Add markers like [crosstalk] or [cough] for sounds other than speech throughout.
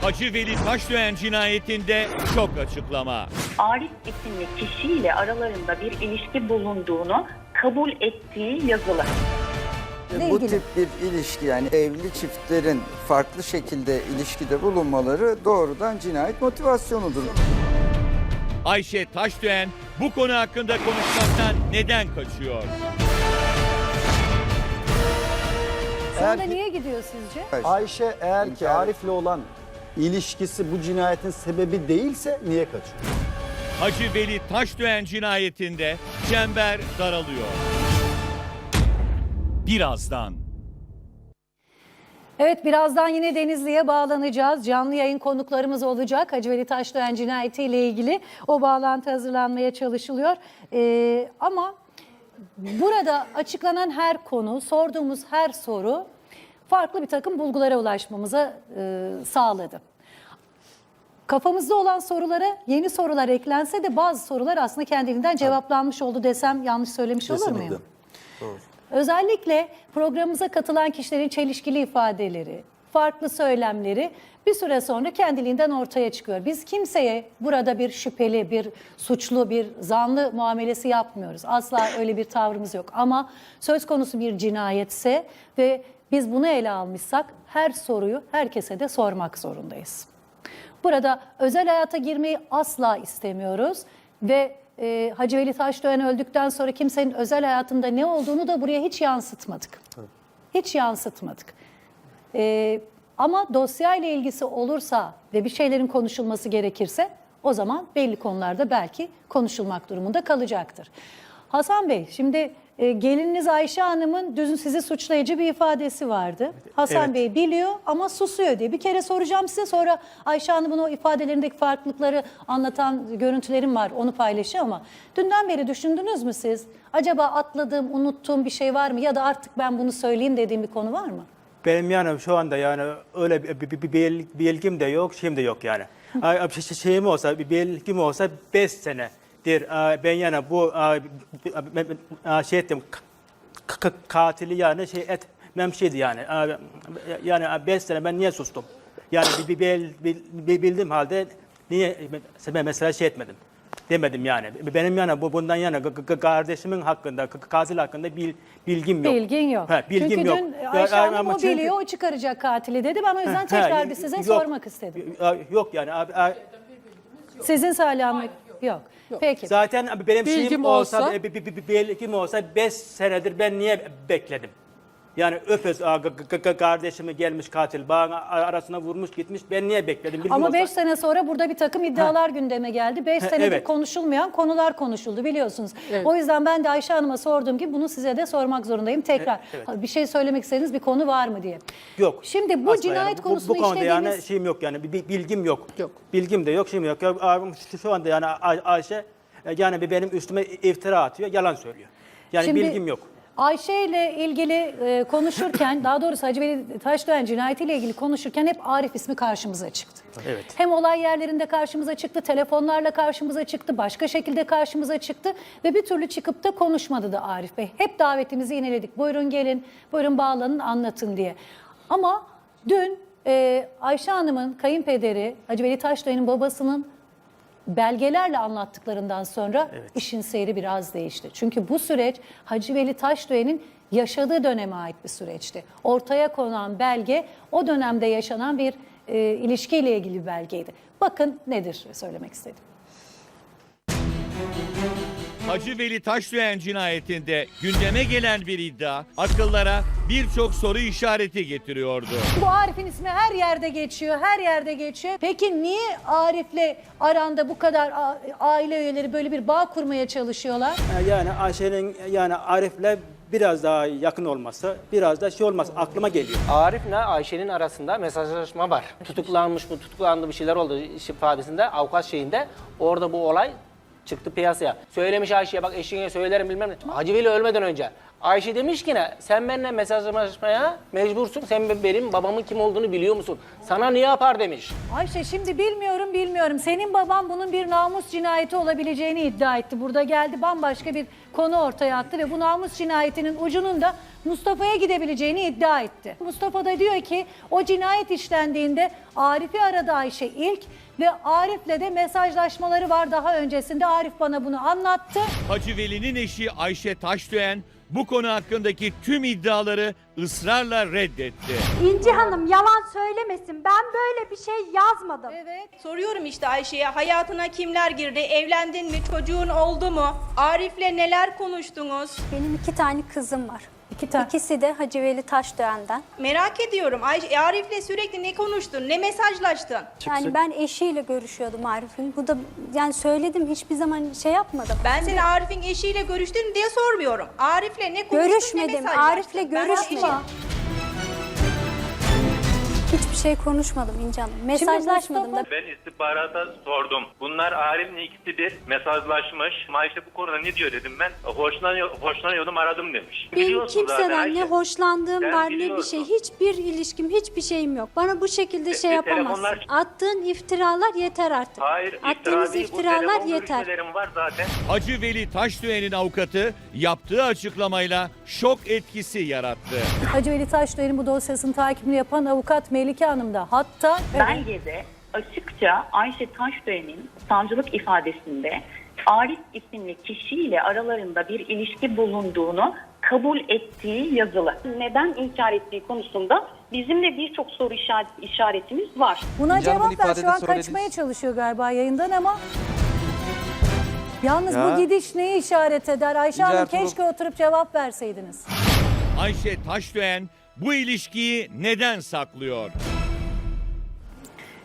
Hacı Veli Taşdöğen cinayetinde çok açıklama. Arif isimli kişiyle aralarında bir ilişki bulunduğunu kabul ettiği yazılı. Bu tip bir ilişki yani evli çiftlerin farklı şekilde ilişkide bulunmaları doğrudan cinayet motivasyonudur. Ayşe Taşdöğen bu konu hakkında konuşmaktan neden kaçıyor? Sonra Eğer ki- niye gidiyor sizce? Ayşe eğer ki İnkar- Arif'le olan ilişkisi bu cinayetin sebebi değilse niye kaçıyor? Hacı Veli Taşdöğen cinayetinde çember daralıyor. Birazdan. Evet birazdan yine Denizli'ye bağlanacağız. Canlı yayın konuklarımız olacak. Hacı Veli Taşdöğen cinayeti ile ilgili o bağlantı hazırlanmaya çalışılıyor. Ee, ama burada açıklanan her konu, sorduğumuz her soru farklı bir takım bulgulara ulaşmamıza e, sağladı. Kafamızda olan sorulara yeni sorular eklense de bazı sorular aslında kendiliğinden cevaplanmış oldu desem yanlış söylemiş olur muyum? Özellikle programımıza katılan kişilerin çelişkili ifadeleri, farklı söylemleri bir süre sonra kendiliğinden ortaya çıkıyor. Biz kimseye burada bir şüpheli, bir suçlu, bir zanlı muamelesi yapmıyoruz. Asla öyle bir tavrımız yok. Ama söz konusu bir cinayetse ve biz bunu ele almışsak her soruyu herkese de sormak zorundayız. Burada özel hayata girmeyi asla istemiyoruz ve e, Hacı Veli Taşdöğen öldükten sonra kimsenin özel hayatında ne olduğunu da buraya hiç yansıtmadık. Hiç yansıtmadık. E, ama dosyayla ilgisi olursa ve bir şeylerin konuşulması gerekirse o zaman belli konularda belki konuşulmak durumunda kalacaktır. Hasan Bey, şimdi e, gelininiz Ayşe Hanım'ın dün sizi suçlayıcı bir ifadesi vardı. Hasan Evet. Bey biliyor ama susuyor diye. Bir kere soracağım size sonra Ayşe Hanım'ın o ifadelerindeki farklılıkları anlatan görüntülerim var onu paylaşıyor ama dünden beri düşündünüz mü siz? Acaba atladığım, unuttuğum bir şey var mı ya da artık ben bunu söyleyeyim dediğim bir konu var mı? Benim yani şu anda yani öyle bir, bir, bir, bir bilgim de yok, şeyim de yok yani. Ay, bir şey- şeyim olsa, bir bilgim olsa 5 senedir ay, ben yani bu ben- ay, şey ettim, katili yani şey etmem şeydi yani. Yani 5 sene ben niye sustum? Yani bir, bir, bir, bildiğim halde niye ben mesela şey etmedim? Demedim yani. Benim yani bu bundan yana kardeşimin hakkında, katil hakkında bil, bilgim yok. Bilgin yok. Ha, bilgim çünkü yok. dün Ayşe Hanım o çünkü- biliyor, o çıkaracak katili dedi. Ben o yüzden Ha, tekrar bir size yok. sormak istedim. Yok yani abi, abi, Sizin Salih yok. Peki. zaten benim Bilgim şeyim olsa, olsa- bir, bir, bir, bir bilgim olsa 5 senedir ben niye bekledim? Yani g- g- kardeşimi gelmiş katil bana arasına vurmuş gitmiş ben niye bekledim? Bilgim Ama olsa- 5 sene sonra burada bir takım iddialar gündeme geldi. 5 Ha, senedir evet. konuşulmayan konular konuşuldu biliyorsunuz. Evet. O yüzden ben de Ayşe Hanım'a sorduğum gibi bunu size de sormak zorundayım tekrar. Evet. Ha, Bir şey söylemek istediğiniz bir konu var mı diye. Yok. Şimdi bu Asla cinayet yani. Bu- konusunu bu, konuda işlediğiniz... yani şeyim yok yani bilgim yok. Yok. Bilgim de yok şeyim yok. Şu- anda yani Ay- Ayşe e, yani bir benim üstüme iftira atıyor, yalan söylüyor. Yani Şimdi bilgim yok. Ayşe ile ilgili e, konuşurken, [clears throat] daha doğrusu Hacı Veli Taşdöğen cinayetiyle ilgili konuşurken hep Arif ismi karşımıza çıktı. Evet. Hem olay yerlerinde karşımıza çıktı, telefonlarla karşımıza çıktı, başka şekilde karşımıza çıktı ve bir türlü çıkıp da konuşmadı da Arif Bey. Hep davetimizi yineledik. Buyurun gelin, buyurun bağlanın, anlatın diye. Ama dün e, Ayşe Hanım'ın kayınpederi, Hacı Veli Taşdöğen'in babasının belgelerle anlattıklarından sonra işin seyri biraz değişti. Çünkü bu süreç Hacı Veli Taşdöğen'in yaşadığı döneme ait bir süreçti. Ortaya konan belge o dönemde yaşanan bir e, ilişkiyle ilgili bir belgeydi. Bakın nedir söylemek istedim. Hacı Veli Taşdöğen cinayetinde gündeme gelen bir iddia akıllara birçok soru işareti getiriyordu. Bu Arif'in ismi her yerde geçiyor, her yerde geçiyor. Peki niye Arif'le aranda bu kadar a- aile üyeleri böyle bir bağ kurmaya çalışıyorlar? Yani Ayşe'nin yani Arif'le biraz daha yakın olması, biraz da şey olması aklıma geliyor. Arif'le Ayşe'nin arasında mesajlaşma var. Tutuklanmış mı, tutuklandı bir şeyler oldu iş ifadesinde, avukat şeyinde. Orada bu olay çıktı piyasaya. Söylemiş Ayşe'ye bak eşeğine söylerim bilmem ne. Hacı Veli ölmeden önce Ayşe demiş ki ne? Sen benimle mesajlaşmaya mecbursun. Sen be- benim babamın kim olduğunu biliyor musun? Sana ne yapar demiş. Ayşe şimdi bilmiyorum bilmiyorum. Senin baban bunun bir namus cinayeti olabileceğini iddia etti. Burada geldi bambaşka bir konu ortaya attı ve bu namus cinayetinin ucunun da Mustafa'ya gidebileceğini iddia etti. Mustafa da diyor ki o cinayet işlendiğinde Arif'i aradı Ayşe ilk ve Arif'le de mesajlaşmaları var daha öncesinde. Arif bana bunu anlattı. Hacı Veli'nin eşi Ayşe Taşdöğen bu konu hakkındaki tüm iddiaları ısrarla reddetti. İnci Hanım yalan söylemesin. Ben böyle bir şey yazmadım. Evet. Soruyorum işte Ayşe'ye hayatına kimler girdi, evlendin mi, çocuğun oldu mu, Arif'le neler konuştunuz? Benim iki tane kızım var. İki tane. İkisi de Hacı Veli Taşdöğen'den. Merak ediyorum Ayşe, Arif'le sürekli ne konuştun, ne mesajlaştın? Yani ben eşiyle görüşüyordum Arif'in. Bu da yani söyledim hiçbir zaman şey yapmadım. Ben seni Arif'in eşiyle görüştün diye sormuyorum. Arif'le ne konuştun, ne Görüşmedim. mesajlaştın? Arif'le Ben görüşmedim. eşi- Hiçbir şey konuşmadım İnci Hanım. Mesajlaşmadım da. Ben istihbarata sordum. Bunlar Arif'in ikisidir. Mesajlaşmış. Ayşe bu konuda ne diyor dedim ben. Hoşlanıyor, hoşlanıyordum aradım demiş. Benim Biliyorsun zaten kimseden ne Ayşe. hoşlandığım Sen var ne bir biliyorsun. şey. Hiçbir ilişkim, hiçbir şeyim yok. Bana bu şekilde şey e, yapamazsın. telefonlar- Attığın iftiralar yeter artık. Hayır, iftira Attığınız değil. Bu iftiralar telefon yeter. görüşmelerim var zaten. Hacı Veli Taşdöğen'in avukatı yaptığı açıklamayla şok etkisi yarattı. Hacı Veli Taşdöğen'in bu dosyasının takibini yapan avukat Melike Hanım da hatta Belgede açıkça Ayşe Taşdöğen'in savcılık ifadesinde Arif isimli kişiyle aralarında bir ilişki bulunduğunu kabul ettiği yazılı. Neden inkar ettiği konusunda bizim de birçok soru işaret- işaretimiz var. Buna Hanım'ın cevap ver. Şu an söylediğiniz- kaçmaya çalışıyor galiba yayından ama. Yalnız Ya. bu gidiş neyi işaret eder? Ayşe İnce Hanım Ertuğrul- keşke oturup cevap verseydiniz. Ayşe Taşdöğen bu ilişkiyi neden saklıyor?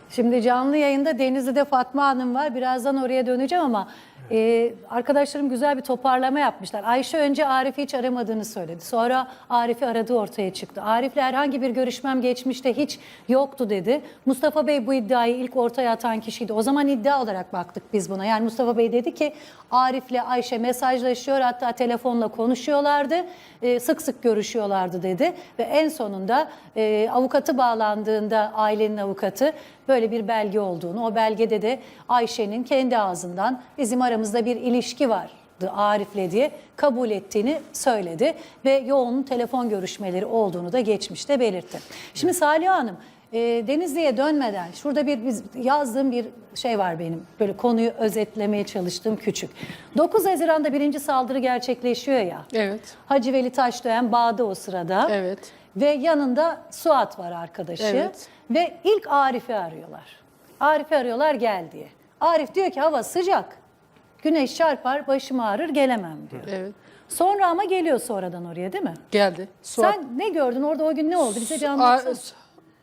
Şimdi canlı yayında Denizli'de Fatma Hanım var. Birazdan oraya döneceğim ama e, arkadaşlarım güzel bir toparlama yapmışlar. Ayşe önce Arif'i hiç aramadığını söyledi. Sonra Arif'i aradığı ortaya çıktı. Arif'le herhangi bir görüşmem geçmişte hiç yoktu dedi. Mustafa Bey bu iddiayı ilk ortaya atan kişiydi. O zaman iddia olarak baktık biz buna. Yani Mustafa Bey dedi ki Arif'le Ayşe mesajlaşıyor hatta telefonla konuşuyorlardı. E, sık sık görüşüyorlardı dedi. Ve en sonunda e, avukatı bağlandığında ailenin avukatı böyle bir belge olduğunu, o belgede de Ayşe'nin kendi ağzından bizim aramızda bir ilişki vardı Arif'le diye kabul ettiğini söyledi ve yoğun telefon görüşmeleri olduğunu da geçmişte belirtti. Şimdi Salih Hanım, e, Denizli'ye dönmeden şurada bir biz yazdığım bir şey var benim. Böyle konuyu özetlemeye çalıştığım küçük. 9 Haziran'da birinci saldırı gerçekleşiyor ya. Evet. Hacı Veli Taşdöğen bağda o sırada. Evet. Ve yanında Suat var arkadaşı. Evet. Ve ilk Arif'i arıyorlar. Arif'i arıyorlar gel diye. Arif diyor ki hava sıcak. Güneş çarpar başım ağrır gelemem diyor. Evet. Sonra ama geliyor sonradan oraya değil mi? Geldi. Suat, Sen ne gördün orada o gün ne oldu bize Ar- anlatsana.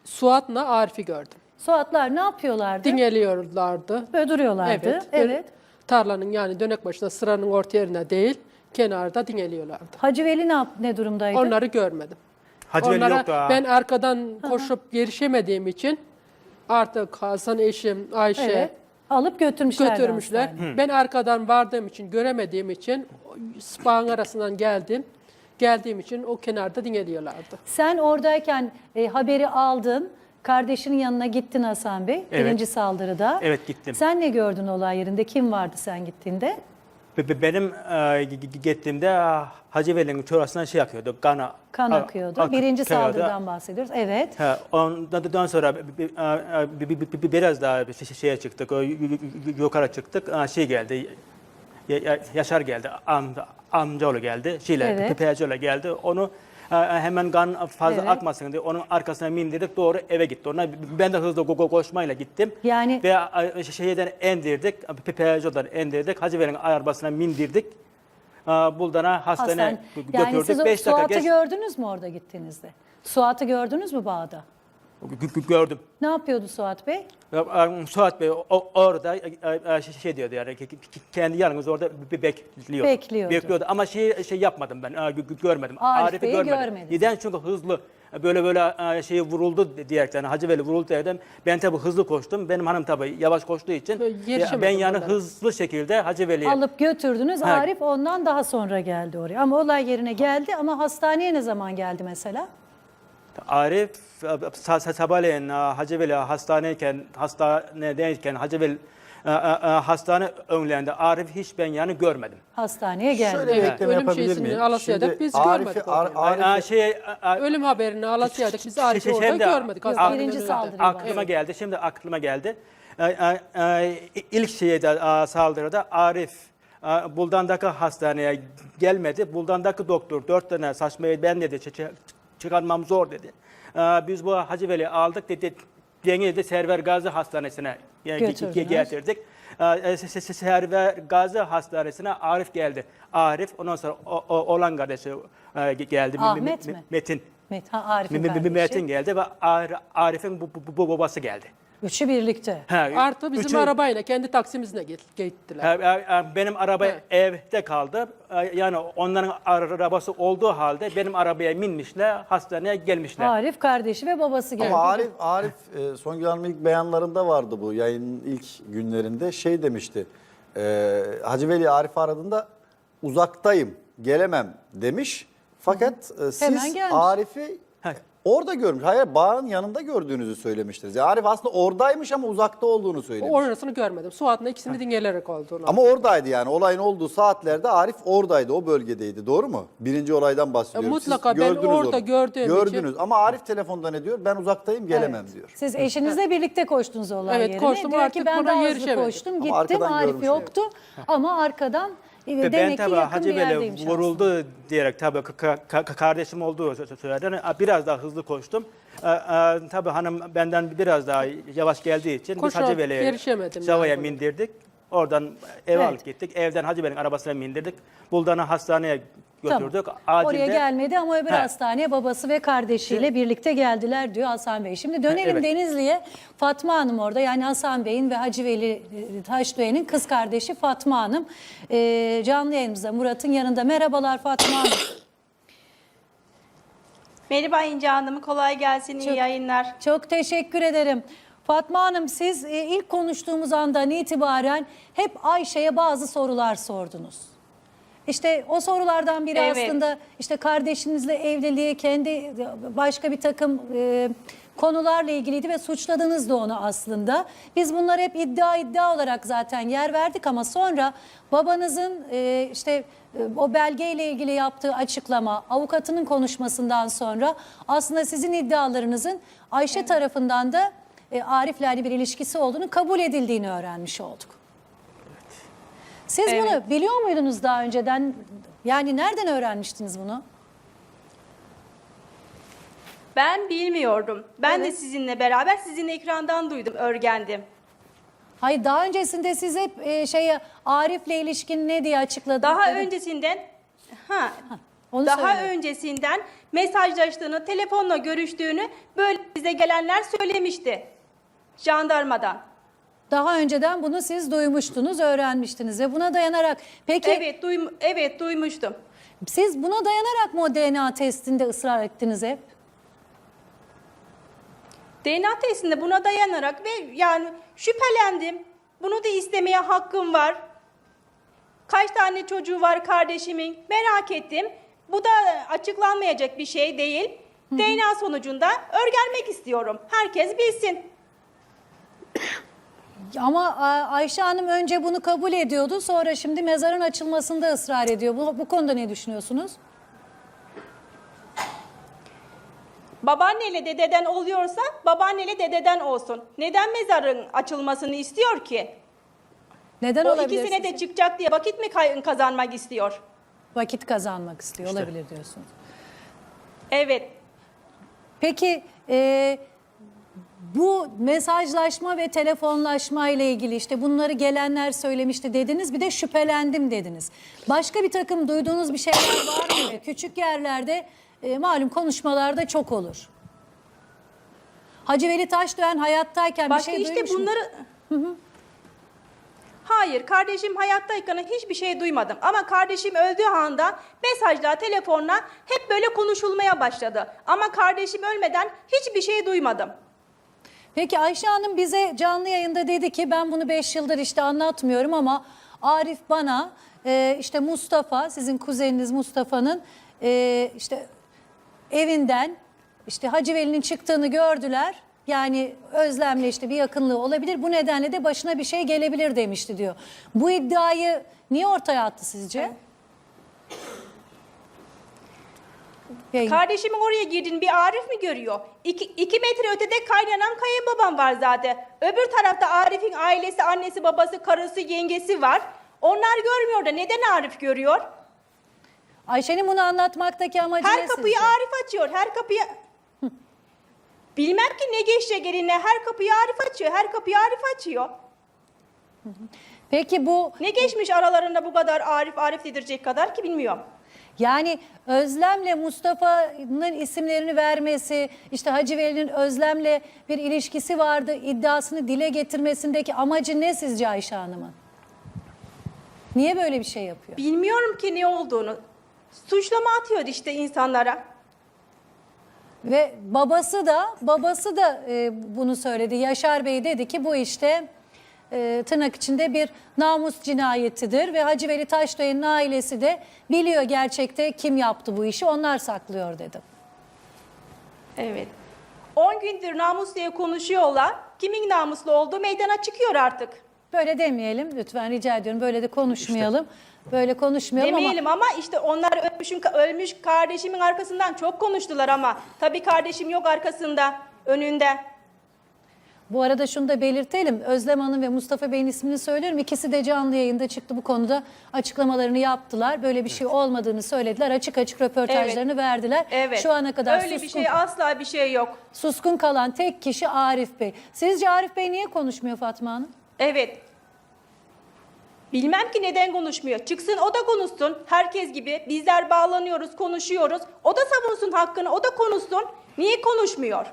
Suat'la Arif'i gördüm. Suatlar ne yapıyorlardı? Dinleniyorlardı. Böyle duruyorlardı. Evet. evet. Tarlanın yani dönek başına sıranın orta yerine değil, kenarda dinleniyorlardı. Hacı Veli ne, yap- ne durumdaydı? Onları görmedim. Hacı Veli Onlara yoktu ha. ben arkadan koşup yarışemediğim için artık Hasan eşim, Ayşe Evet. Alıp götürmüşler. götürmüşler. Ben arkadan vardığım için, göremediğim için spağın arasından geldim. Geldiğim için o kenarda dinleniyorlardı. Sen oradayken e, haberi aldın. Kardeşinin yanına gittin Hasan Bey. Evet. Birinci saldırıda. Evet, gittim. Sen ne gördün olay yerinde? Kim vardı sen gittiğinde? Be- be- Benim e, gittiğimde ah, Hacı Veli'nin çorasından şey akıyordu. Kana, Kan akıyordu. ak- Birinci akıyordu. saldırıdan bahsediyoruz. Evet. Ha, ondan sonra biraz daha şey- şeye çıktık, yukarı çıktık. Şey geldi, Ya- Ya- Yaşar geldi, am, amcaoğlu geldi, şeyle, Evet. Geldi. Onu e, hemen kan fazla Evet. akmasın diye onun arkasına bindirdik, doğru eve gitti. Ona ben de hızlı go- go- koşmayla gittim. Yani- Ve a, şeyden indirdik, Pepeyacoğlu'dan indirdik, Hacı Veli'nin arabasına bindirdik. Aa, Buldan'a hastane Hasan. Yani götürdük. siz o dakika Suat'ı geç. gördünüz mü orada gittiğinizde? Suat'ı gördünüz mü bağda? Gö- gö- Gördüm. Ne yapıyordu Suat Bey? Ya, e, Suat Bey o- orada e, e, şey- şey diyordu yani kendi yalnız orada bekliyordu. Bekliyordu. Bekliyordu ama şey şey yapmadım ben. gö- gö- Görmedim. Arif Arif'i Bey'i görmedim. Neden? Çünkü hızlı böyle böyle şeyi vuruldu diyerekten Hacı Veli vuruldu diyerekten ben tabii hızlı koştum. Benim hanım tabii yavaş koştuğu için ben yani onlara. hızlı şekilde Hacı Veli'ye Alıp götürdünüz. Ha. Arif ondan daha sonra geldi oraya. Ama olay yerine geldi ama hastaneye ne zaman geldi mesela? Arif sa- sa- sabahleyin e, Hacı Veli hastaneyken, hastanedeyken Hacı Veli e, e, hastane önlerinde Arif hiç ben yani görmedim. Hastaneye geldi. Şöyle bir Evet, ekleme ölüm yapabilir miyim? Alasya'da biz Arif'i- görmedik Ar-. Arif'i- E, şey, Ölüm haberini Alasya'da biz Arif'i şey- orada görmedik. Yok, birinci saldırı. aklıma geldi. Şimdi aklıma geldi. İlk şeyde saldırıda Arif Buldan'daki hastaneye gelmedi. Buldan'daki doktor dört tane saçmayı ben dedi çıkarmam zor dedi. E, biz bu Hacı Veli aldık dedi. Denizli Server Gazi Hastanesi'ne Götürdünüz. getirdik. E, e, Server Gazi Hastanesi'ne Arif geldi. Arif ondan sonra o, o, olan kardeşi e, geldi. Ahmet mi? Metin. Met, ha, Arif'in. Metin geldi ve Ar- Arif'in bu, bu, bu babası geldi. Üçü birlikte. Ha, Artı bizim üçü- arabayla kendi taksimizle git- gittiler. Ha, ha, ha, benim araba Evet. evde kaldı. Ha, Yani onların arabası olduğu halde benim arabaya binmişler, hastaneye gelmişler. Arif kardeşi ve babası geldi. Ama Arif, Arif e, Songül Hanım'ın ilk beyanlarında vardı bu yayının ilk günlerinde. Şey demişti, e, Hacı Veli Arif aradığında uzaktayım, gelemem demiş. Fakat e, siz Hemen gelmiş. Arif'i Ha. Orada görmüş. Hayır bağın yanında gördüğünüzü söylemiştiniz. Yani Arif aslında oradaymış ama uzakta olduğunu söylemiş. Orasını görmedim. Suat'la ikisini dinleyerek olduğunu. Ama oradaydı yani olayın olduğu saatlerde Arif oradaydı, o bölgedeydi. Doğru mu? Birinci olaydan bahsediyorum. E, mutlaka Siz ben gördünüz orada onu. gördüğüm Gördünüz için- ama Arif telefonda ne diyor? Ben uzaktayım, gelemem Evet. diyor. Siz eşinizle birlikte koştunuz olay Evet, yerine. koştum, Diyor ki artık ben burada daha hızlı koştum Ama gittim arkadan Arif görmüş, yoktu. Ama arkadan Ve ben tabii Hacı Veli yerdeymiş aslında. vuruldu diyerek tabii ka- ka- kardeşim olduğu sö- söyledi. Biraz daha hızlı koştum. Ee, e, tabii hanım benden biraz daha yavaş geldiği için biz Koşarak Hacı Zava'ya yani. mindirdik. Oradan eve Evet. alıp gittik. Evden Hacı arabasına mindirdik. Buldan'a hastaneye götürdük. Tamam. Acilde Oraya gelmedi ama öbür He. hastaneye babası ve kardeşiyle birlikte geldiler diyor Hasan Bey. Şimdi dönelim Evet. Denizli'ye. Fatma Hanım orada yani Hasan Bey'in ve Hacı Veli e, Taşdöğen'in kız kardeşi Fatma Hanım. Ee, canlı yayınımızda Murat'ın yanında. Merhabalar Fatma Hanım. Merhaba İnce Hanım, kolay gelsin, iyi Çok- yayınlar. Çok teşekkür ederim. Fatma Hanım siz e, ilk konuştuğumuz andan itibaren hep Ayşe'ye bazı sorular sordunuz. İşte o sorulardan biri Evet. aslında işte kardeşinizle evliliği, kendi başka bir takım e, konularla ilgiliydi ve suçladınız da onu aslında. Biz bunları hep iddia iddia olarak zaten yer verdik ama sonra babanızın e, işte e, o belgeyle ilgili yaptığı açıklama, avukatının konuşmasından sonra aslında sizin iddialarınızın Ayşe tarafından da e, Arif'le hani bir ilişkisi olduğunu kabul edildiğini öğrenmiş olduk. Siz Evet. bunu biliyor muydunuz daha önceden? Yani nereden öğrenmiştiniz bunu? Ben bilmiyordum. Ben de sizinle beraber sizin ekrandan duydum, örgendim. Hayır daha öncesinde siz hep e, şeye Arif'le ilişkin ne diye açıkladınız? Daha öncesinden ha, onu daha söyle. öncesinden mesajlaştığını, telefonla görüştüğünü böyle bize gelenler söylemişti. Jandarmadan. Daha önceden bunu siz duymuştunuz, öğrenmiştiniz ve buna dayanarak peki Evet, duym evet duymuştum. siz buna dayanarak mı o DNA testinde ısrar ettiniz hep? DNA testinde buna dayanarak ve yani şüphelendim. Bunu da istemeye hakkım var. Kaç tane çocuğu var kardeşimin merak ettim. Bu da açıklanmayacak bir şey değil. DNA sonucunda örgelmek istiyorum. Herkes bilsin. Ama Ayşe Hanım önce bunu kabul ediyordu, sonra şimdi mezarın açılmasında ısrar ediyor. Bu, bu konuda ne düşünüyorsunuz? Babaanneyle dededen oluyorsa babaanneyle dededen olsun. Neden mezarın açılmasını istiyor ki? Neden o olabilir? ikisine de çıkacak diye vakit mi kay- kazanmak istiyor? Vakit kazanmak istiyor olabilir diyorsunuz. Evet. Peki e, bu mesajlaşma ve telefonlaşma ile ilgili işte bunları gelenler söylemişti dediniz bir de şüphelendim dediniz. Başka bir takım duyduğunuz bir şeyler var mı? Küçük yerlerde e, malum konuşmalarda çok olur. Hacı Veli Taşdöğen hayattayken Başka bir şey işte duymuş mu? bunları... Hayır, kardeşim hayattayken hiçbir şey duymadım. Ama kardeşim öldüğü anda mesajla, telefonla hep böyle konuşulmaya başladı. Ama kardeşim ölmeden hiçbir şey duymadım. Peki Ayşe Hanım bize canlı yayında dedi ki ben bunu 5 yıldır işte anlatmıyorum ama Arif bana e, işte Mustafa sizin kuzeniniz Mustafa'nın e, işte evinden işte Hacı Veli'nin çıktığını gördüler. Yani Özlem'le işte bir yakınlığı olabilir. Bu nedenle de başına bir şey gelebilir demişti diyor. Bu iddiayı niye ortaya attı sizce? Yayın- Kardeşimin oraya girdiğini bir Arif mi görüyor? İki, iki metre ötede kaynanam kayınbabam var zaten. Öbür tarafta Arif'in ailesi, annesi, babası, karısı, yengesi var. Onlar görmüyor da neden Arif görüyor? Ayşe'nin bunu anlatmaktaki amacı Her ne kapıyı sizce? Arif açıyor. Her kapıyı... Bilmem ki ne geçecek eline. Her kapıyı Arif açıyor. Her kapıyı Arif açıyor. Peki bu Ne geçmiş aralarında bu kadar Arif Arif dedirecek kadar ki bilmiyorum. Yani Özlem'le Mustafa'nın isimlerini vermesi, işte Hacı Veli'nin Özlem'le bir ilişkisi vardı iddiasını dile getirmesindeki amacı ne sizce Ayşe Hanım'ın? Niye böyle bir şey yapıyor? Bilmiyorum ki ne olduğunu. Suçlama atıyor işte insanlara. Ve babası da babası da e, bunu söyledi. Yaşar Bey dedi ki bu işte e, tırnak içinde bir namus cinayetidir ve Hacı Veli Taşdöğen'in ailesi de biliyor gerçekte kim yaptı bu işi onlar saklıyor dedi. Evet. 10 gündür namus diye konuşuyorlar. Kimin namuslu olduğu meydana çıkıyor artık. Böyle demeyelim lütfen rica ediyorum. Böyle de konuşmayalım. Böyle konuşmayalım ama Demeyelim ama işte onlar ölmüşün, ölmüş kardeşimin arkasından çok konuştular ama. Tabii kardeşim yok arkasında, önünde. Bu arada şunu da belirtelim. Özlem Hanım ve Mustafa Bey'in ismini söylüyorum. İkisi de canlı yayında çıktı bu konuda açıklamalarını yaptılar. Böyle bir şey olmadığını söylediler. Açık açık röportajlarını verdiler. Evet. Şu ana kadar Öyle bir suskun, şey asla bir şey yok. suskun kalan tek kişi Arif Bey. Sizce Arif Bey niye konuşmuyor Fatma Hanım? Evet. Bilmem ki neden konuşmuyor. Çıksın o da konuşsun. Herkes gibi bizler bağlanıyoruz, konuşuyoruz. O da savunsun hakkını, o da konuşsun. Niye konuşmuyor?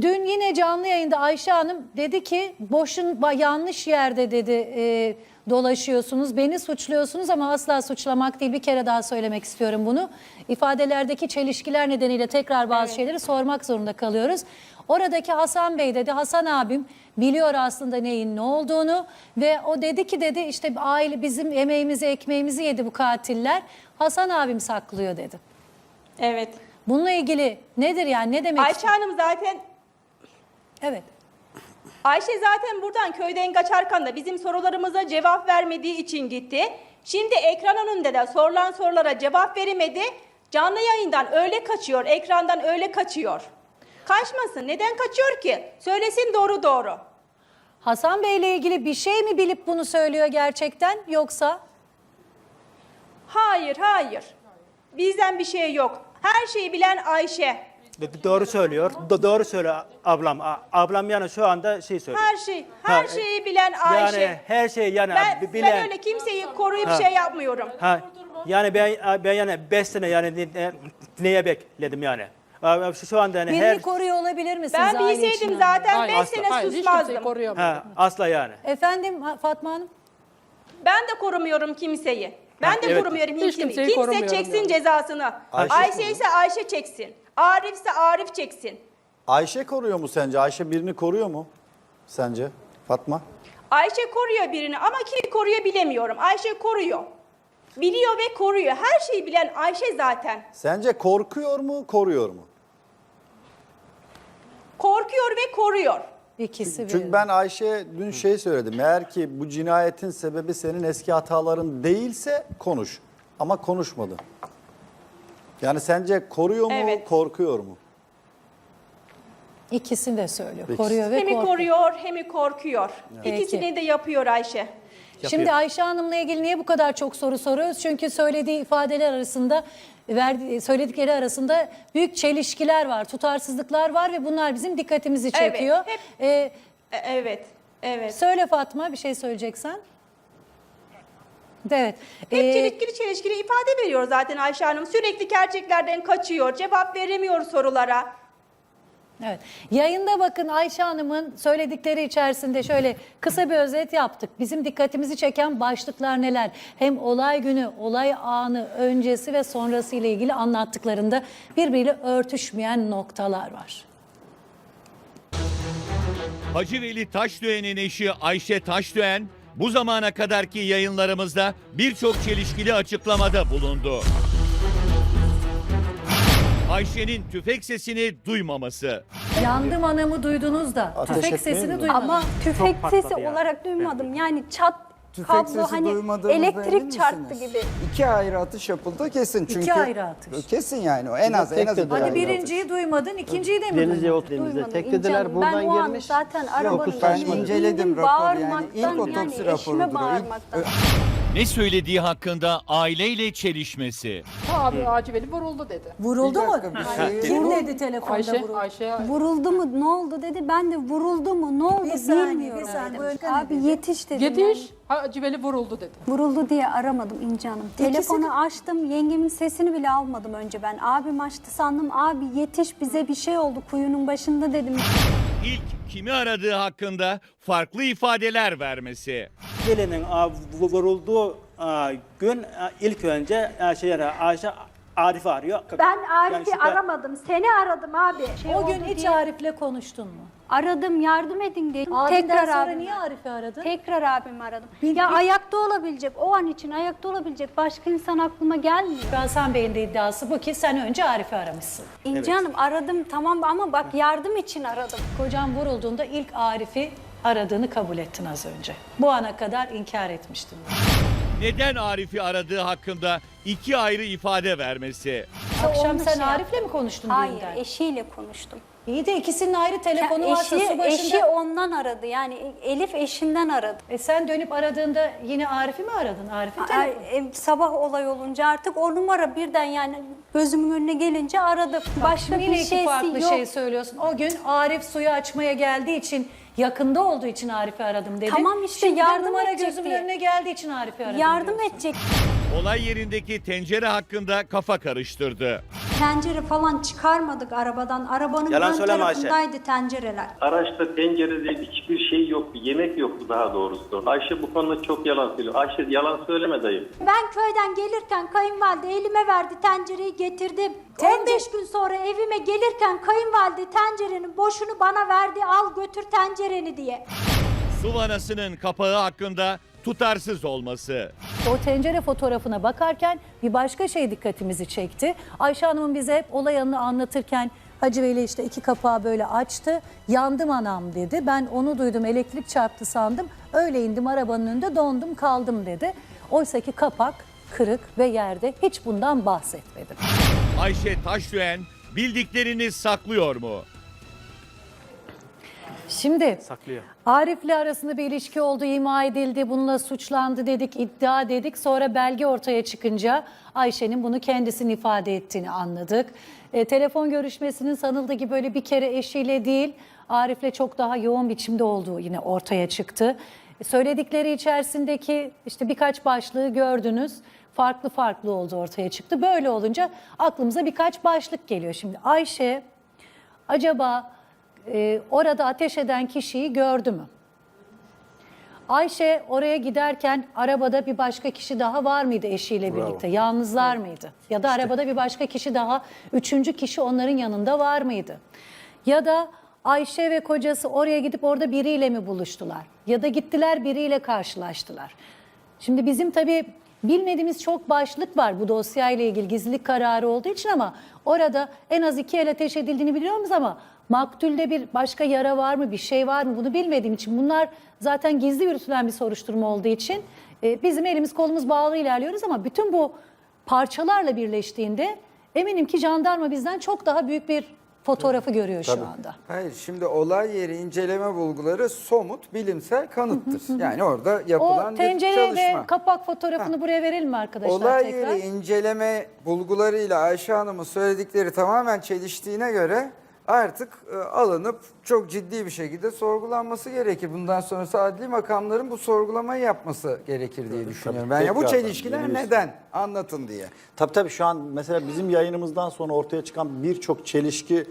Dün yine canlı yayında Ayşe Hanım dedi ki boşun yanlış yerde dedi e, dolaşıyorsunuz. Beni suçluyorsunuz ama asla suçlamak değil. Bir kere daha söylemek istiyorum bunu. İfadelerdeki çelişkiler nedeniyle tekrar bazı şeyleri sormak zorunda kalıyoruz. Oradaki Hasan Bey dedi Hasan abim biliyor aslında neyin ne olduğunu ve o dedi ki dedi işte aile bizim emeğimizi ekmeğimizi yedi bu katiller. Hasan abim saklıyor dedi. Evet. Bununla ilgili nedir yani ne demek Ayşe? Hanım zaten Evet. Ayşe zaten buradan köyden kaçarken de bizim sorularımıza cevap vermediği için gitti. Şimdi ekran önünde de sorulan sorulara cevap veremedi. Canlı yayından öyle kaçıyor, ekrandan öyle kaçıyor. Kaçmasın. Neden kaçıyor ki? Söylesin doğru doğru. Hasan Bey ile ilgili bir şey mi bilip bunu söylüyor gerçekten yoksa? Hayır, hayır. Bizden bir şey yok. Her şeyi bilen Ayşe. Do- Doğru söylüyor. Do- doğru söylüyor ablam. A- Ablam yani şu anda şey söylüyor. Her şey, her Ha, şeyi bilen Ayşe. Yani her şey yani ben, bi- ben bilen. öyle kimseyi koruyup Ha. şey yapmıyorum. Ha, yani ben ben yani 5 sene yani ne- neye bekledim yani. Abi Şu, şu anda yani Birini her koruyor olabilir misiniz Ben aile bilseydim içinden? zaten Hayır, 5 asla. sene Hayır, hiç susmazdım. koruyamıyor. ha, asla yani. Efendim Ha- Fatma Hanım? Ben de korumuyorum kimseyi. Ben de evet. korumuyorum Hiç kimseyi. kimseyi Kimse korumuyorum çeksin yani. cezasını. Ayşe Ayşe, ise Ayşe çeksin. Arif ise Arif çeksin. Ayşe koruyor mu sence? Ayşe birini koruyor mu sence Fatma? Ayşe koruyor birini ama kimi koruyor bilemiyorum. Ayşe koruyor. Biliyor ve koruyor. Her şeyi bilen Ayşe zaten. Sence korkuyor mu, koruyor mu? Korkuyor ve koruyor. İkisi Çünkü bir. ben Ayşe dün şey söyledim. Eğer ki bu cinayetin sebebi senin eski hataların değilse konuş. Ama konuşmadı. Yani sence koruyor mu, Evet. korkuyor mu? İkisini de söylüyor. Peki. Koruyor ve Hem korkuyor. koruyor hem korkuyor. İkisini de yapıyor Ayşe. Şimdi Ayşe Hanım'la ilgili niye bu kadar çok soru soruyoruz? Çünkü söylediği ifadeler arasında, verdiği, söyledikleri arasında büyük çelişkiler var, tutarsızlıklar var ve bunlar bizim dikkatimizi Evet, çekiyor. hep- Ee, E- evet. Evet. söyle Fatma bir şey söyleyeceksen. Evet. Hep Ee, çelişkili çelişkili ifade veriyor zaten Ayşe Hanım. Sürekli gerçeklerden kaçıyor. Cevap veremiyor sorulara. Evet. Yayında bakın Ayşe Hanım'ın söyledikleri içerisinde şöyle kısa bir özet yaptık. Bizim dikkatimizi çeken başlıklar neler? Hem olay günü, olay anı, öncesi ve sonrası ile ilgili anlattıklarında birbiriyle örtüşmeyen noktalar var. Hacı Veli Taşdöğen'in eşi Ayşe Taşdöğen bu zamana kadarki yayınlarımızda birçok çelişkili açıklamada bulundu. Ayşe'nin tüfek sesini duymaması. Yandım anamı duydunuz da Ateş tüfek etmeyin sesini mi? duymadınız. Ama tüfek patladı sesi ya. olarak duymadım. Yani çat Tüfek kablo sesi hani duymadığınızda emin elektrik çarptı misiniz? gibi. İki ayrı atış yapıldı kesin çünkü. ayrı atış. Kesin yani o en az en az iki Hadi ayrı birinciyi duymadın, ikinciyi de mi Denize duymadın? yol denizde Duymadım. Hanım, buradan ben o an girmiş. zaten arabanın Ben inceledim raporu yani bağırmaktan ilk otopsi yani eşime raporudur o. İlk- bağırmaktan. Ne söylediği hakkında aileyle çelişmesi. Abi Acıveli vuruldu dedi. Vuruldu mu? şey- Kim dedi telefonda Ayşe, vuruldu? Ayşe Vuruldu mu ne oldu dedi. Ben de vuruldu mu ne oldu Bir saniye, bilmiyorum. bir saniye. dedim. Bu Abi dedi? yetiş dedim. yani. Yetiş, Acıveli vuruldu dedi. Vuruldu diye aramadım İnci Hanım. Telefonu açtım. Yengemin sesini bile almadım önce ben. Abim açtı sandım. Abi yetiş bize bir şey oldu kuyunun başında dedim. İlk kimi aradığı hakkında farklı ifadeler vermesi. Vu- vurulduğu gün ilk önce a, şey Ayşe Arif'i arıyor. Ben Yani Arif'i şüphe- aramadım. Seni aradım abi. Şey O gün hiç diye. Arif'le konuştun mu? Aradım yardım edin diye. Abinden Tekrar sonra abimi niye. Arif'i aradın? Tekrar abimi aradım. ya ayakta olabilecek, o an için ayakta olabilecek başka insan aklıma gelmiyor. Hasan Bey'in de iddiası bu ki sen önce Arif'i aramışsın. İnci Hanım aradım tamam ama bak yardım için aradım. Kocan vurulduğunda ilk Arif'i aradığını kabul ettin az önce. Bu ana kadar inkar etmiştin. Neden Arif'i aradığı hakkında iki ayrı ifade vermesi. Akşam sen Arif'le mi konuştun Hayır, düğünden? eşiyle konuştum. İyi de ikisinin ayrı telefonu Ya varsa eşi, su başında. eşi ondan aradı. Yani Elif eşinden aradı. E sen dönüp aradığında yine Arif'i mi aradın? Arif'in Ay, telefonu. e, sabah olay olunca artık o numara birden yani gözümün önüne gelince aradı. Başka Şimdi bir yine iki şeysi farklı yok. şey söylüyorsun. O gün Arif suyu açmaya geldiği için yakında olduğu için Arif'i aradım dedin. Tamam işte, Şimdi de yardım numara edecek gözümün diye. önüne geldiği için Arif'i aradım Yardım diyorsun. edecek. Olay yerindeki tencere hakkında kafa karıştırdı. Tencere falan çıkarmadık arabadan. Arabanın Yalan ön söyleme Ayşe. tarafındaydı tencereler. Araçta tencere değil hiçbir şey yoktu. Yemek yoktu daha doğrusu. Ayşe bu konuda çok yalan söylüyor. Ayşe yalan söyleme dayı. Ben köyden gelirken kayınvalide elime verdi tencereyi getirdim. 15 gün sonra evime gelirken kayınvalide tencerenin boşunu bana verdi al götür tencereni diye. Su vanasının kapağı hakkında tutarsız olması. O tencere fotoğrafına bakarken bir başka şey dikkatimizi çekti. Ayşe Hanım'ın bize hep olay anını anlatırken Hacı Veli işte iki kapağı böyle açtı. Yandım anam dedi. Ben onu duydum elektrik çarptı sandım. Öyle indim arabanın önünde dondum kaldım dedi. Oysa ki kapak kırık ve yerde hiç bundan bahsetmedi. Ayşe Taşdöğen bildiklerini saklıyor mu? Şimdi Saklıyor. Arif'le arasında bir ilişki olduğu ima edildi. Bununla suçlandı dedik, iddia dedik. Sonra belge ortaya çıkınca Ayşe'nin bunu kendisinin ifade ettiğini anladık. E, telefon görüşmesinin sanıldığı gibi böyle bir kere eşiyle değil, Arif'le çok daha yoğun biçimde olduğu yine ortaya çıktı. E, söyledikleri içerisindeki işte birkaç başlığı gördünüz. Farklı farklı oldu ortaya çıktı. Böyle olunca aklımıza birkaç başlık geliyor. Şimdi Ayşe acaba e, orada ateş eden kişiyi gördü mü? Ayşe oraya giderken arabada bir başka kişi daha var mıydı eşiyle birlikte? Yalnızlar mıydı? Ya da arabada bir başka kişi daha, üçüncü kişi onların yanında var mıydı? Ya da Ayşe ve kocası oraya gidip orada biriyle mi buluştular? Ya da gittiler biriyle karşılaştılar. Şimdi bizim tabii bilmediğimiz çok başlık var bu dosyayla ilgili gizlilik kararı olduğu için ama orada en az iki el ateş edildiğini biliyoruz ama maktulde bir başka yara var mı bir şey var mı bunu bilmediğim için bunlar zaten gizli yürütülen bir soruşturma olduğu için e, bizim elimiz kolumuz bağlı ilerliyoruz ama bütün bu parçalarla birleştiğinde eminim ki jandarma bizden çok daha büyük bir fotoğrafı görüyor şu anda. Hayır şimdi olay yeri inceleme bulguları somut bilimsel kanıttır. yani orada O yapılan bir tencere çalışma. ve kapak fotoğrafını buraya verelim mi arkadaşlar Olay tekrar? yeri inceleme bulgularıyla Ayşe Hanım'ın söyledikleri tamamen çeliştiğine göre artık e, alınıp çok ciddi bir şekilde sorgulanması gerekir. Bundan sonrası adli makamların bu sorgulamayı yapması gerekir diye düşünüyorum. Ben ya bu tekrardan, çelişkiler neden? Anlatın diye. Tabii tabii şu an mesela bizim yayınımızdan sonra ortaya çıkan birçok çelişki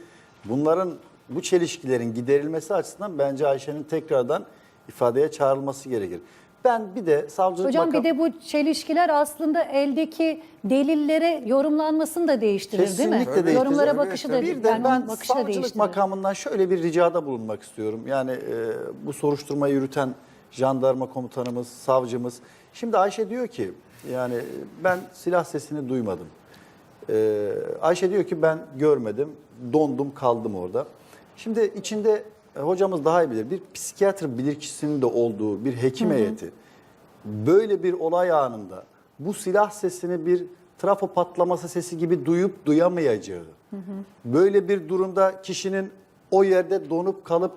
bunların bu çelişkilerin giderilmesi açısından bence Ayşe'nin tekrardan ifadeye çağrılması gerekir. Ben bir de savcılık Hocam makam- bir de bu çelişkiler aslında eldeki delillere yorumlanmasını da değiştirir değil mi? Kesinlikle değiştirir. Yorumlara bakışı da bir de yani ben savcılık değiştirir. makamından şöyle bir ricada bulunmak istiyorum. Yani e, bu soruşturmayı yürüten jandarma komutanımız, savcımız. Şimdi Ayşe diyor ki yani ben silah sesini duymadım. E, Ayşe diyor ki ben görmedim, dondum kaldım orada. Şimdi içinde e, hocamız daha iyi bilir. Bir psikiyatr bilirkişisinin de olduğu bir hekim heyeti böyle bir olay anında bu silah sesini bir trafo patlaması sesi gibi duyup duyamayacağı, böyle bir durumda kişinin o yerde donup kalıp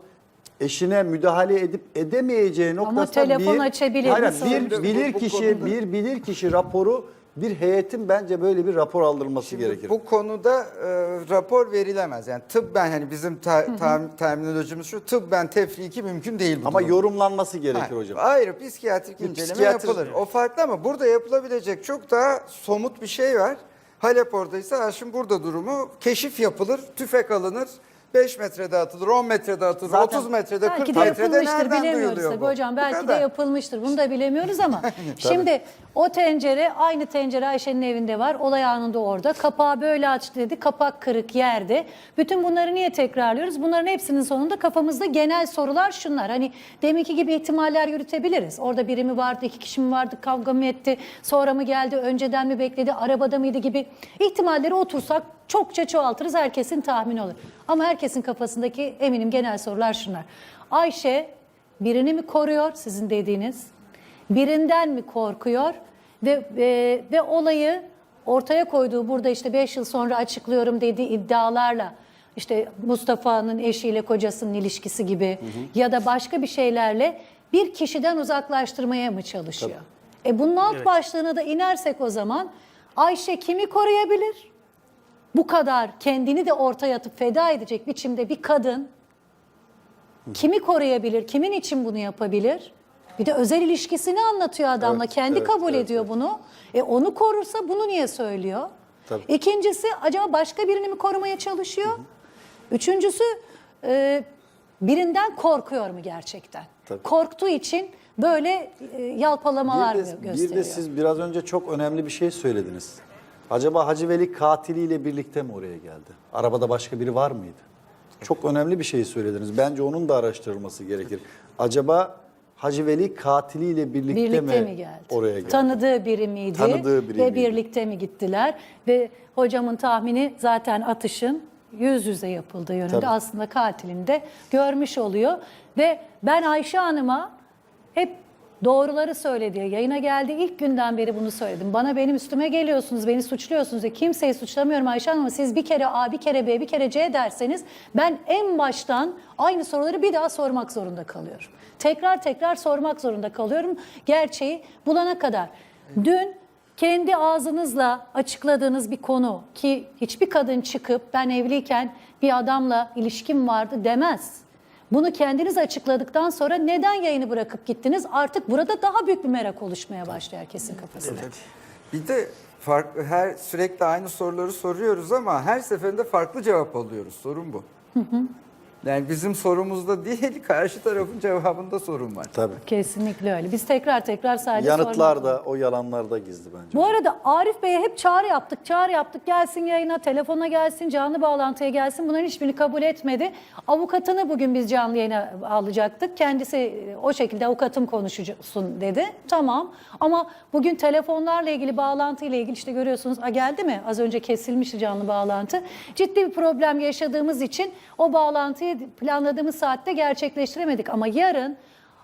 eşine müdahale edip edemeyeceği noktasında telefon bir, açabilir Hayır, misin? bir bilir kişi bir bilir kişi raporu bir heyetin bence böyle bir rapor aldırılması gerekir. Bu konuda e, rapor verilemez. Yani tıbben hani bizim ta- tam- terminolojimiz şu tıbben tefriki mümkün değil bu Ama durum. yorumlanması gerekir Ha, hocam. Ayrı psikiyatrik Bir inceleme psikiyatr- yapılır. O farklı ama burada yapılabilecek çok daha somut bir şey var. Halep oradaysa ha şimdi burada durumu keşif yapılır, tüfek alınır. 5 metrede atılır, 10 metrede atılır, Zaten- 30 metrede, 40 Belki de metrede yapılmıştır nereden bilemiyoruz duyuluyor tabii bu? hocam. Belki de kadar. yapılmıştır. Bunu da bilemiyoruz ama [laughs] şimdi o tencere aynı tencere Ayşe'nin evinde var. Olay anında orada. Kapağı böyle aç dedi. Kapak kırık yerde. Bütün bunları niye tekrarlıyoruz? Bunların hepsinin sonunda kafamızda genel sorular şunlar. Hani deminki gibi ihtimaller yürütebiliriz. Orada biri mi vardı, iki kişi mi vardı, kavga mı etti, sonra mı geldi, önceden mi bekledi, arabada mıydı gibi ihtimalleri otursak çokça çoğaltırız. Herkesin tahmini olur. Ama herkesin kafasındaki eminim genel sorular şunlar. Ayşe birini mi koruyor sizin dediğiniz? Birinden mi korkuyor? Ve e, ve olayı ortaya koyduğu burada işte 5 yıl sonra açıklıyorum dediği iddialarla işte Mustafa'nın eşiyle kocasının ilişkisi gibi ya da başka bir şeylerle bir kişiden uzaklaştırmaya mı çalışıyor? E bunun alt başlığına da inersek o zaman Ayşe kimi koruyabilir? Bu kadar kendini de ortaya atıp feda edecek biçimde bir kadın kimi koruyabilir? Kimin için bunu yapabilir? Bir de özel ilişkisini anlatıyor adamla. Evet, Kendi evet, kabul evet, ediyor evet. bunu. E onu korursa bunu niye söylüyor? Tabii. İkincisi acaba başka birini mi korumaya çalışıyor? Üçüncüsü e, birinden korkuyor mu gerçekten? Tabii. Korktuğu için böyle e, yalpalamalar bir mı de, gösteriyor? bir de siz biraz önce çok önemli bir şey söylediniz. Acaba Hacı Veli katiliyle birlikte mi oraya geldi? Arabada başka biri var mıydı? Çok önemli bir şey söylediniz. Bence onun da araştırılması gerekir. Acaba Hacı Veli katiliyle birlikte, birlikte mi, mi geldi? oraya geldi? Tanıdığı biri miydi? Tanıdığı biri Ve miydi? birlikte mi gittiler? Ve hocamın tahmini zaten atışın yüz yüze yapıldığı yönünde Tabii. aslında katilini de görmüş oluyor. Ve ben Ayşe Hanım'a hep doğruları söyledi. Yayına geldi ilk günden beri bunu söyledim. Bana benim üstüme geliyorsunuz, beni suçluyorsunuz diye. Kimseyi suçlamıyorum Ayşe Hanım ama siz bir kere A, bir kere B, bir kere C derseniz ben en baştan aynı soruları bir daha sormak zorunda kalıyorum. Tekrar tekrar sormak zorunda kalıyorum gerçeği bulana kadar. Dün kendi ağzınızla açıkladığınız bir konu ki hiçbir kadın çıkıp ben evliyken bir adamla ilişkim vardı demez. Bunu kendiniz açıkladıktan sonra neden yayını bırakıp gittiniz? Artık burada daha büyük bir merak oluşmaya başlıyor herkesin kafasında. Bir de farklı her sürekli aynı soruları soruyoruz ama her seferinde farklı cevap alıyoruz. Sorun bu. Yani bizim sorumuzda değil, karşı tarafın cevabında sorun var. Tabii. Kesinlikle öyle. Biz tekrar tekrar sadece Yanıtlar sormak- da o yalanlar da gizli bence. Bu arada Arif Bey'e hep çağrı yaptık, çağrı yaptık. Gelsin yayına, telefona gelsin, canlı bağlantıya gelsin. Bunların hiçbirini kabul etmedi. Avukatını bugün biz canlı yayına alacaktık. Kendisi e, o şekilde avukatım konuşsun dedi. Tamam ama bugün telefonlarla ilgili, bağlantıyla ilgili işte görüyorsunuz. A, geldi mi? Az önce kesilmişti canlı bağlantı. Ciddi bir problem yaşadığımız için o bağlantıyı planladığımız saatte gerçekleştiremedik. Ama yarın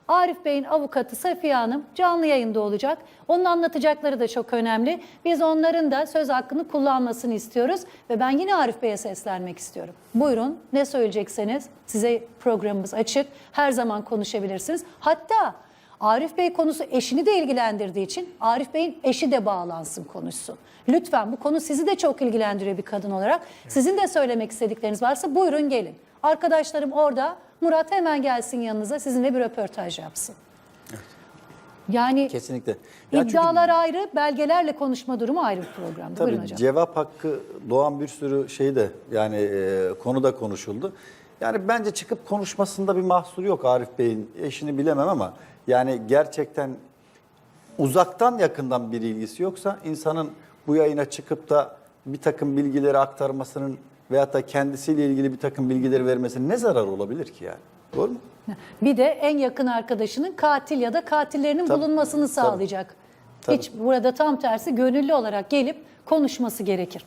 Arif Bey'in avukatı Safiye Hanım canlı yayında olacak. Onun anlatacakları da çok önemli. Biz onların da söz hakkını kullanmasını istiyoruz. Ve ben yine Arif Bey'e seslenmek istiyorum. Buyurun ne söyleyecekseniz size programımız açık. Her zaman konuşabilirsiniz. Hatta Arif Bey konusu eşini de ilgilendirdiği için Arif Bey'in eşi de bağlansın konuşsun. Lütfen bu konu sizi de çok ilgilendiriyor bir kadın olarak. Sizin de söylemek istedikleriniz varsa buyurun gelin. Arkadaşlarım orada. Murat hemen gelsin yanınıza sizinle bir röportaj yapsın. Yani Kesinlikle. Ya çünkü- iddialar ayrı, belgelerle konuşma durumu ayrı bir programda. Buyurun Tabii hocam. cevap hakkı doğan bir sürü şey de yani e, konu da konuşuldu. Yani bence çıkıp konuşmasında bir mahsur yok Arif Bey'in. Eşini bilemem ama yani gerçekten uzaktan yakından bir ilgisi yoksa insanın bu yayına çıkıp da bir takım bilgileri aktarmasının veyahut da kendisiyle ilgili bir takım bilgileri vermesinin ne zararı olabilir ki yani? Doğru mu? Bir de en yakın arkadaşının katil ya da katillerinin Tabii, bulunmasını tabii. sağlayacak. Tabii. Hiç burada tam tersi gönüllü olarak gelip konuşması gerekir.